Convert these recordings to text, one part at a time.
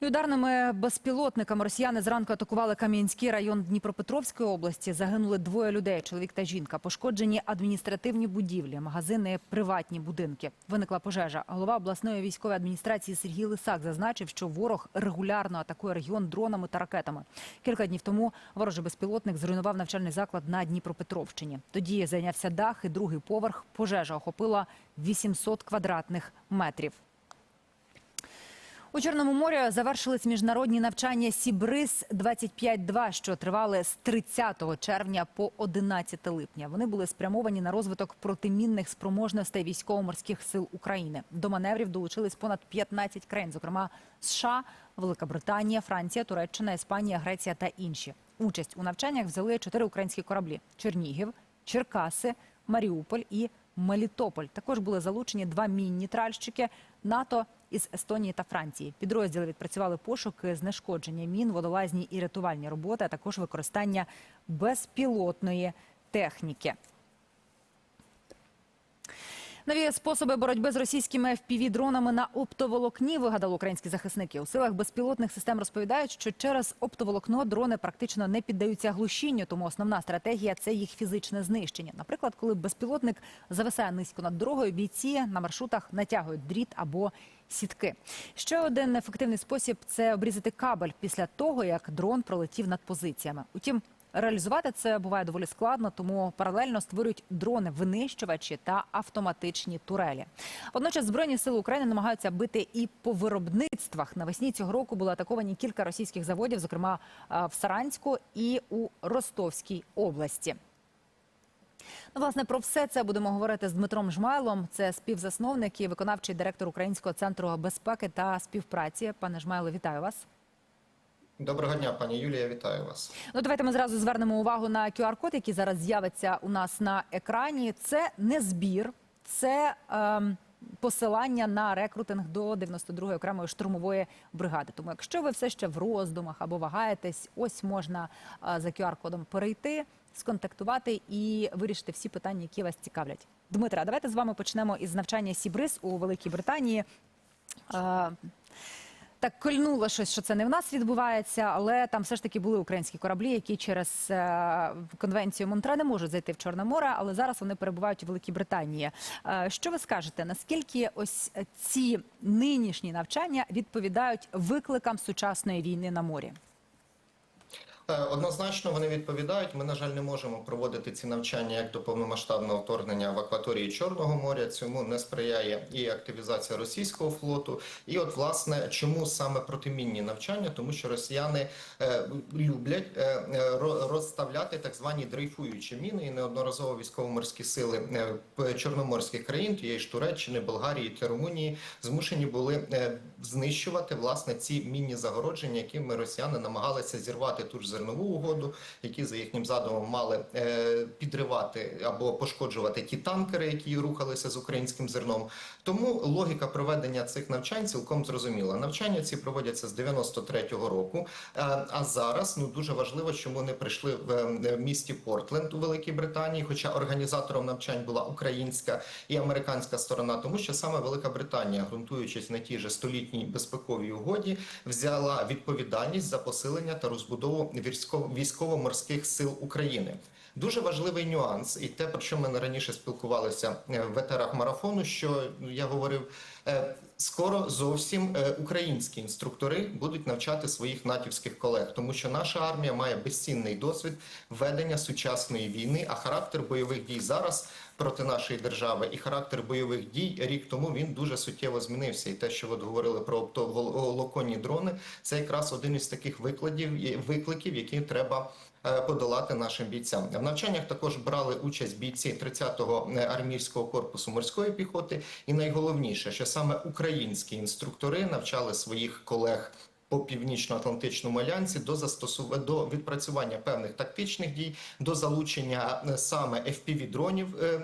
Ударними безпілотниками росіяни зранку атакували Кам'янський район Дніпропетровської області. Загинули двоє людей, чоловік та жінка. Пошкоджені адміністративні будівлі, магазини, приватні будинки. Виникла пожежа. Голова обласної військової адміністрації Сергій Лисак зазначив, що ворог регулярно атакує регіон дронами та ракетами. Кілька днів тому ворожий безпілотник зруйнував навчальний заклад на Дніпропетровщині. Тоді зайнявся дах і другий поверх. Пожежа охопила 800 квадратних метрів. У Чорному морі завершились міжнародні навчання Сібриз 25-2, що тривали з 30 червня по 11 липня. Вони були спрямовані на розвиток протимінних спроможностей військово-морських сил України. До маневрів долучились понад 15 країн, зокрема США, Велика Британія, Франція, Туреччина, Іспанія, Греція та інші. Участь у навчаннях взяли чотири українські кораблі: Чернігів, Черкаси, Маріуполь і Мелітополь. Також були залучені два мінні тральщики НАТО із Естонії та Франції. Підрозділи відпрацювали пошуки, знешкодження мін, водолазні і рятувальні роботи, а також використання безпілотної техніки. Нові способи боротьби з російськими FPV-дронами на оптоволокні вигадали українські захисники. У силах безпілотних систем розповідають, що через оптоволокно дрони практично не піддаються глушінню, тому основна стратегія це їх фізичне знищення. Наприклад, коли безпілотник зависає низько над дорогою, бійці на маршрутах натягують дріт або сітки. Ще один ефективний спосіб це обрізати кабель після того, як дрон пролетів над позиціями. Утім. Реалізувати це буває доволі складно, тому паралельно створюють дрони-винищувачі та автоматичні турелі. Водночас збройні сили України намагаються бити і по виробництвах. Навесні цього року були атаковані кілька російських заводів, зокрема е, в Саранську і у Ростовській області. Ну, власне, про все це будемо говорити з Дмитром Жмайлом. Це співзасновник і виконавчий директор Українського центру безпеки та співпраці. Пане Жмайло, вітаю вас. Доброго дня, пані Юлія, вітаю вас. Ну, давайте ми зразу звернемо увагу на QR-код, який зараз з'явиться у нас на екрані. Це не збір, це ем, посилання на рекрутинг до 92-ї окремої штурмової бригади. Тому, якщо ви все ще в роздумах або вагаєтесь, ось можна е, за QR-кодом перейти, сконтактувати і вирішити всі питання, які вас цікавлять. Дмитра, давайте з вами почнемо із навчання Сібриз у Великій Британії. Е, так кольнуло щось, що це не в нас відбувається, але там все ж таки були українські кораблі, які через е, конвенцію Монтре не можуть зайти в Чорне море, але зараз вони перебувають у Великій Британії. Е, що ви скажете? Наскільки ось ці нинішні навчання відповідають викликам сучасної війни на морі? Е, Однозначно вони відповідають. Ми, на жаль, не можемо проводити ці навчання як до повномасштабного вторгнення в акваторії Чорного моря. Цьому не сприяє і активізація російського флоту. І, от, власне, чому саме протимінні навчання? Тому що росіяни е, люблять е, е, розставляти так звані дрейфуючі міни, і неодноразово військово-морські сили е, чорноморських країн, тієї ж Туреччини, Болгарії та Румунії, змушені були знищувати власне ці мінні загородження, якими росіяни намагалися зірвати ту ж зернову угоду, які за їхнім задумом мали е, підривати або пошкоджувати ті танкери, які рухалися з українським зерном. Тому логіка проведення цих навчань цілком зрозуміла. Навчання ці проводяться з 93-го року. Е, а зараз ну дуже важливо, що вони прийшли в е, місті Портленд у Великій Британії, хоча організатором навчань була українська і американська сторона, тому що саме Велика Британія, ґрунтуючись на тій же столітній безпековій угоді, взяла відповідальність за посилення та розбудову військово-морських сил України. Дуже важливий нюанс, і те, про що ми раніше спілкувалися е, в етерах марафону, що ну, я говорив, скоро зовсім е, українські інструктори будуть навчати своїх натівських колег, тому що наша армія має безцінний досвід ведення сучасної війни, а характер бойових дій зараз проти нашої держави і характер бойових дій рік тому він дуже суттєво змінився. І те, що ви говорили про оптоволоконні дрони, це якраз один із таких викладів викликів, які треба е, подолати нашим бійцям. В навчаннях також брали участь бійці 30-го армійського корпусу морської піхоти. І найголовніше, що саме українські інструктори навчали своїх колег. По північно-атлантичному альянсі до застосування до відпрацювання певних тактичних дій, до залучення е, саме fpv дронів, е,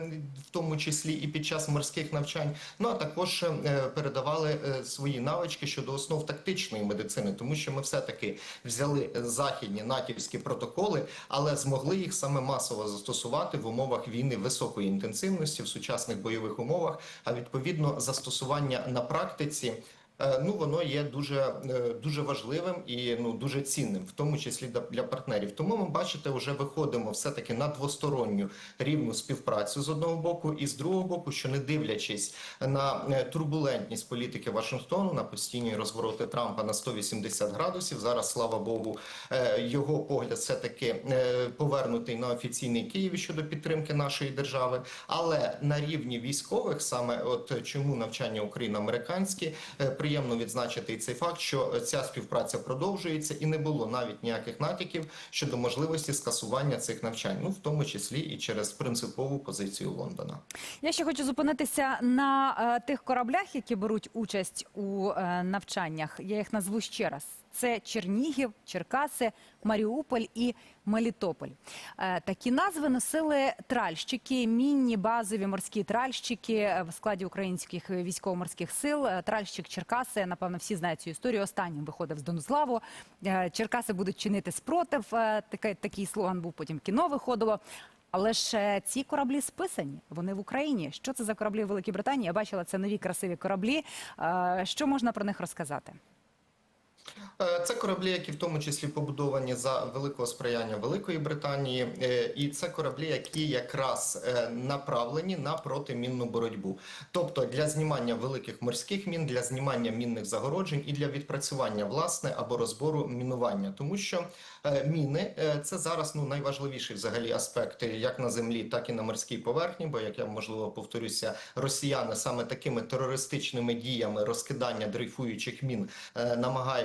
в тому числі і під час морських навчань. Ну а також е, передавали свої навички щодо основ тактичної медицини, тому що ми все таки взяли західні натівські протоколи, але змогли їх саме масово застосувати в умовах війни високої інтенсивності в сучасних бойових умовах. А відповідно застосування на практиці Ну, воно є дуже, е, дуже важливим і ну дуже цінним, в тому числі для- партнерів. Тому ми бачите, вже виходимо все таки на двосторонню рівну співпрацю з одного боку, і з другого боку, що не дивлячись на е, турбулентність політики Вашингтону, на постійні розвороти Трампа на 180 градусів. Зараз, слава Богу, е, його погляд все таки повернутий на офіційний Київ щодо підтримки нашої держави. Але на рівні військових, саме от чому навчання україно-американські, е, приємно відзначити і цей факт, що ця співпраця продовжується, і не було навіть ніяких натяків щодо можливості скасування цих навчань, ну в тому числі і через принципову позицію Лондона. Я ще хочу зупинитися на е, тих кораблях, які беруть участь у е, навчаннях. Я їх назву ще раз. Це Чернігів, Черкаси, Маріуполь і Мелітополь. Е, такі назви носили тральщики, мінні базові морські тральщики е, в складі українських військово-морських сил. Е, Тральщик Черкаси, напевно, всі знають цю історію. Останнім виходив з Донузлаву. Черкаси будуть чинити спротив. Такий, такий слоган був. Потім кіно виходило. Але ж ці кораблі списані. Вони в Україні. Що це за кораблі в Великій Британії? Я бачила це нові красиві кораблі. Що можна про них розказати? Е, Це кораблі, які в тому числі побудовані за великого сприяння Великої Британії, Е, і це кораблі, які якраз е, направлені на протимінну боротьбу, тобто для знімання великих морських мін, для знімання мінних загороджень і для відпрацювання власне або розбору мінування, тому що міни це зараз ну найважливіший взагалі аспект як на землі, так і на морській поверхні. Бо як я можливо повторюся, росіяни саме такими терористичними діями розкидання дрейфуючих мін е,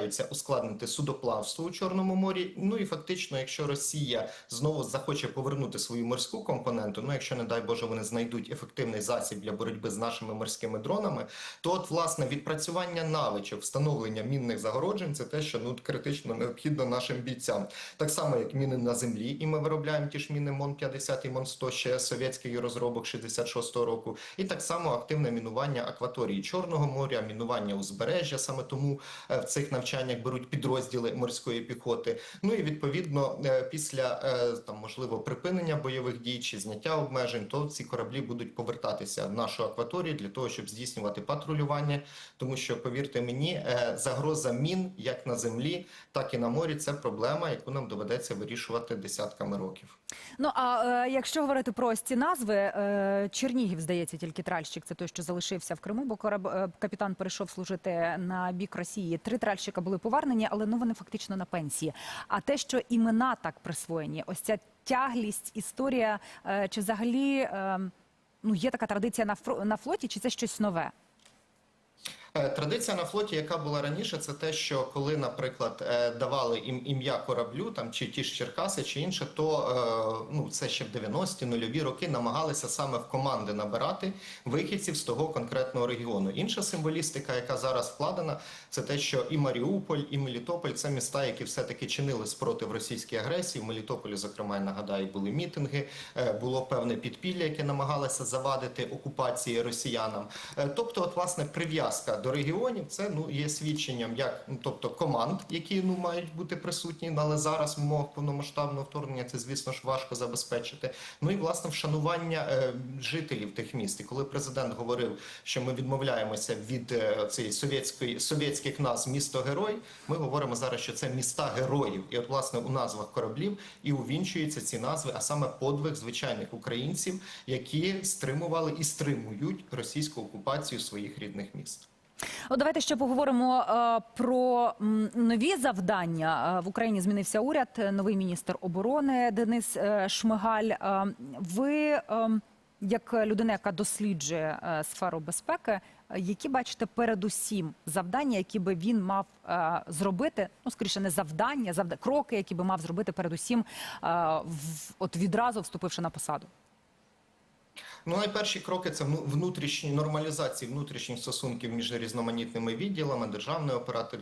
намагаються ускладнити судоплавство у Чорному морі. Ну і фактично, якщо Росія знову захоче повернути свою морську компоненту, ну якщо не дай Боже вони знайдуть ефективний засіб для боротьби з нашими морськими дронами, то от власне відпрацювання навичок, встановлення мінних загороджень це те, що ну критично необхідно нашим бійцям. Так само, як міни на землі, і ми виробляємо ті ж міни МОН 50 і МОН 100 ще совєтських розробок 66-го року, і так само активне мінування акваторії Чорного моря, мінування узбережжя. Саме тому е, в цих навчаннях беруть підрозділи морської піхоти. Ну і відповідно е, після е, там можливо припинення бойових дій чи зняття обмежень, то ці кораблі будуть повертатися в нашу акваторію для того, щоб здійснювати патрулювання. Тому що повірте мені, е, загроза мін як на землі, так і на морі це проблема, яку нам доведеться вирішувати десятками років. Ну а е, якщо говорити про ось ці назви, е, Чернігів здається, тільки тральщик, це той, що залишився в Криму, бо кораб, капітан перейшов служити на бік Росії. Три тральщика були повернені, але ну вони фактично на пенсії. А те, що імена так присвоєні, ось ця тяглість, історія, е, чи взагалі е, ну є така традиція на флоті, чи це щось нове? Е, Традиція на флоті, яка була раніше, це те, що коли, наприклад, е, давали ім ім'я кораблю, там чи ті ж Черкаси, чи інше, то е, ну це ще в 90-ті, нульові роки намагалися саме в команди набирати вихідців з того конкретного регіону. Інша символістика, яка зараз вкладена, це те, що і Маріуполь, і Мелітополь це міста, які все таки чинили спротив російській агресії. В Мелітополі, зокрема, я нагадаю, були мітинги, було певне підпілля, яке намагалося завадити окупації росіянам. Тобто, от власне прив'язка до регіонів це ну є свідченням, як ну, тобто команд, які ну мають бути присутні, але зараз в повномасштабного вторгнення це звісно ж важко забезпечити. Ну і власне вшанування е, жителів тих міст. І коли президент говорив, що ми відмовляємося від е, цієї совєтської совєтських назв місто герой, ми говоримо зараз, що це міста героїв. І от власне у назвах кораблів і увінчуються ці назви, а саме подвиг звичайних українців, які стримували і стримують російську окупацію своїх рідних міст. От давайте ще поговоримо е, про нові завдання. Е, В Україні змінився уряд, новий міністр оборони Денис е, Шмигаль. Е, Ви, е, як людина, яка досліджує е, сферу безпеки, е, які бачите передусім завдання, які би він мав е, зробити? Ну, скоріше, не завдання, завда... кроки, які би мав зробити передусім, е, в- от відразу вступивши на посаду. Ну, найперші кроки це внутрішні нормалізації внутрішніх стосунків між різноманітними відділами, державний оператор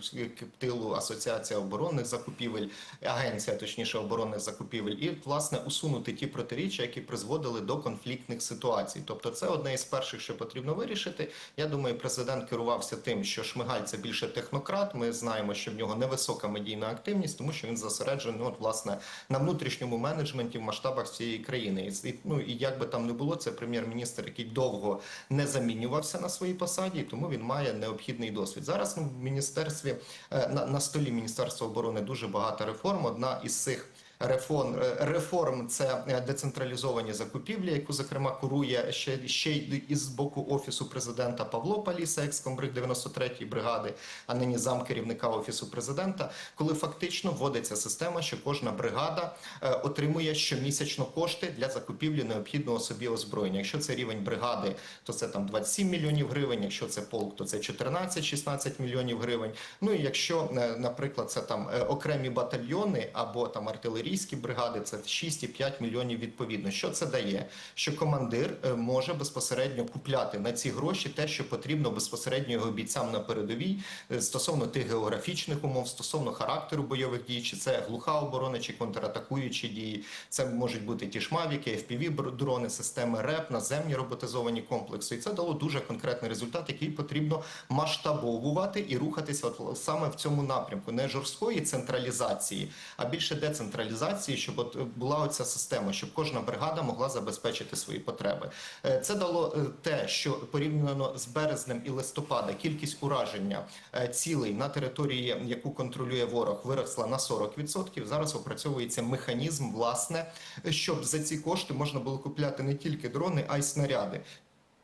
тилу, асоціація оборонних закупівель, агенція, точніше оборонних закупівель, і власне усунути ті протиріччя, які призводили до конфліктних ситуацій. Тобто, це одне із перших, що потрібно вирішити. Я думаю, президент керувався тим, що Шмигаль це більше технократ. Ми знаємо, що в нього невисока медійна активність, тому що він зосереджений, ну, от власне на внутрішньому менеджменті в масштабах всієї країни. І, ну і як би там не було, це прем'єр-міністр, який довго не замінювався на своїй посаді, тому він має необхідний досвід. Зараз ну, в міністерстві е, на, на столі Міністерства оборони дуже багато реформ. Одна із цих реформ, е, реформ це е, децентралізовані закупівлі, яку зокрема курує ще, ще й із боку офісу президента Павло Паліса, екс-комбриг 93-ї бригади, а нині зам керівника офісу президента, коли фактично вводиться система, що кожна бригада е, отримує щомісячно кошти для закупівлі необхідного собі озброєння. Якщо це рівень бригади, то це там 27 мільйонів гривень. Якщо це полк, то це 14-16 мільйонів гривень. Ну і якщо, наприклад, це там окремі батальйони або там артилерійські бригади, це 6,5 мільйонів відповідно. Що це дає? Що командир е, може безпосередньо купляти на ці гроші те, що потрібно безпосередньо його бійцям на передовій е, стосовно тих географічних умов, стосовно характеру бойових дій, чи це глуха оборона, чи контратакуючі дії. Це можуть бути ті ж мавіки, fpv дрони, системи РЕП, наземні роботизовані комплекси. І це дало дуже конкретний результат, який потрібно масштабовувати і рухатися саме в цьому напрямку, не жорсткої централізації, а більше децентралізації, щоб от була оця система, щоб кожна бригада могла забезпечити свої потреби. Е, Це дало е, те, що порівняно з березнем і листопада кількість ураження е, цілей на території, яку контролює ворог, виросла на 40%. Зараз опрацьовується механізм, власне, щоб за ці кошти можна було купляти не тільки дрони, а й снаряди.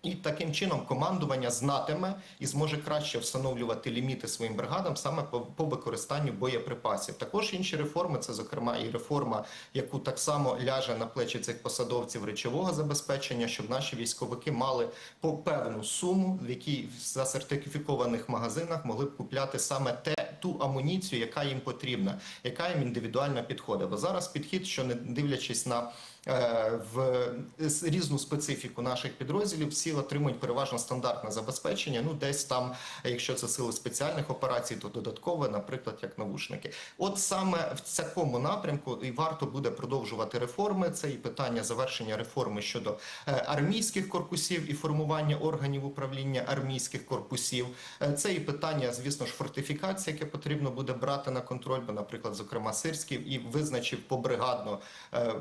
І таким чином командування знатиме і зможе краще встановлювати ліміти своїм бригадам саме по, по використанню боєприпасів. Також інші реформи, це зокрема і реформа, яку так само ляже на плечі цих посадовців речового забезпечення, щоб наші військовики мали по певну суму, в якій за сертифікованих магазинах могли б купляти саме те ту амуніцію, яка їм потрібна, яка їм індивідуально підходить. Бо зараз підхід, що не дивлячись на в різну специфіку наших підрозділів, всі отримують переважно стандартне забезпечення. Ну, десь там, якщо це сили спеціальних операцій, то додаткове, наприклад, як навушники. От саме в цьому напрямку і варто буде продовжувати реформи. Це і питання завершення реформи щодо е, армійських корпусів і формування органів управління армійських корпусів. Е, Це і питання, звісно ж, фортифікації, яке потрібно буде брати на контроль, бо, наприклад, зокрема Сирський і визначив побригадно е,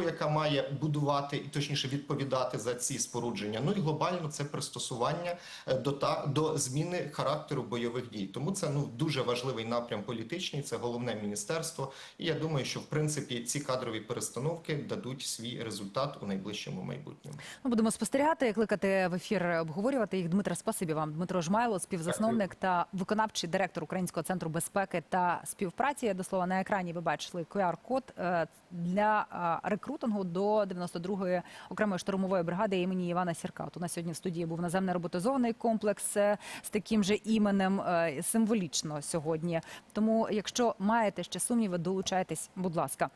п- яка має будувати і точніше відповідати за ці спорудження. Ну і глобально це пристосування е, до та до зміни характеру бойових дій. Тому це ну дуже важливий напрям політичний. Це головне міністерство. І я думаю, що в принципі ці кадрові перестановки дадуть свій результат у найближчому майбутньому. Ми будемо спостерігати, кликати в ефір, обговорювати їх. Дмитре, спасибі вам. Дмитро Жмайло, співзасновник та виконавчий директор Українського центру безпеки та співпраці. До слова, на екрані ви бачили QR-код е, для е, рекрутингу до 92-ї окремої штурмової бригади імені Івана Сірка. От у нас сьогодні в студії був наземний роботизований комплекс е, з таким же іменем е, символічно сьогодні. Тому, якщо маєте ще сумніви, долучайтесь, будь ласка.